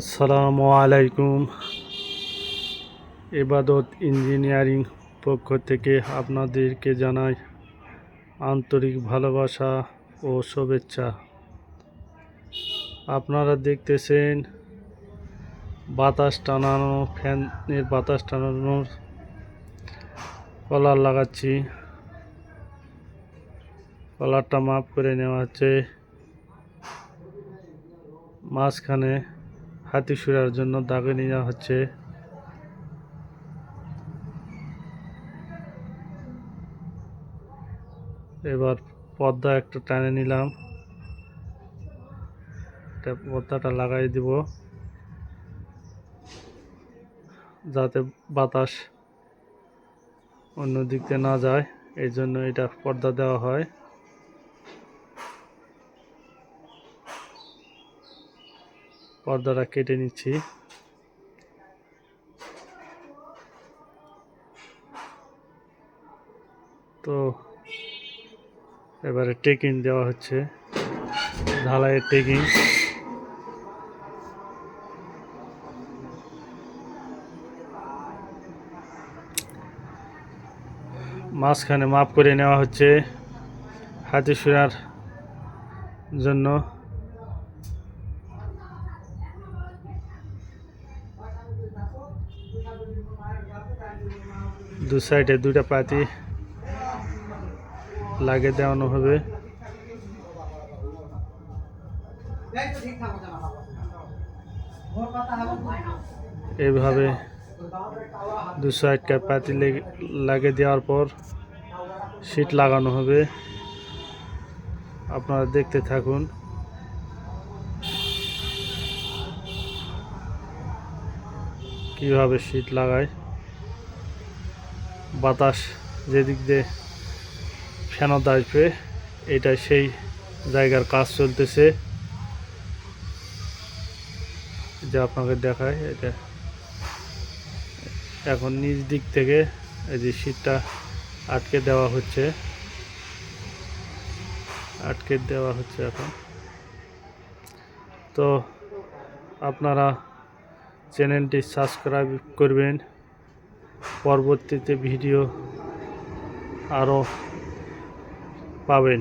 আসসালামু আলাইকুম। এবাদত ইঞ্জিনিয়ারিং পক্ষ থেকে আপনাদেরকে জানাই আন্তরিক ভালোবাসা ও শুভেচ্ছা। আপনারা দেখতেছেন বাতাস টানানো, ফ্যানের বাতাস টানানোর কলার লাগাচ্ছি। কলারটা মাপ করে নেওয়া হচ্ছে। মাঝখানে হাতি সুরার জন্য দাগে নেওয়া হচ্ছে। এবার পর্দা একটা টানে নিলাম। পর্দাটা লাগাই দিব। যাতে বাতাস অন্য দিক না যায় এই জন্য এটা পর্দা দেওয়া হয়। পর্দাটা কেটে নিচ্ছি। তো এবারে টেকিং দেওয়া হচ্ছে। ঢালাইয়ের টেকিং। মাঝখানে মাপ করে নেওয়া হচ্ছে হাতি সুরার জন্য। দু সাইডে দুটা পাতি লাগিয়ে দেওয়ানো হবে। এইভাবে দু সাইডকার পাতি লেগে- দেওয়ার পর সিট লাগানো হবে। আপনারা দেখতে থাকুন। কীভাবে সিট লাগায়। বাতাস যেদিক দিয়ে ফেনত আসবে এটা সেই জায়গার কাজ চলতেছে। যে আপনাকে দেখায়, এটা এখন নিচ দিক থেকে এই যে শীতটা আটকে দেওয়া হচ্ছে। আটকে দেওয়া হচ্ছে এখন। তো আপনারা চ্যানেলটি সাবস্ক্রাইব করবেন। পরবর্তীতে ভিডিও আরও পাবেন।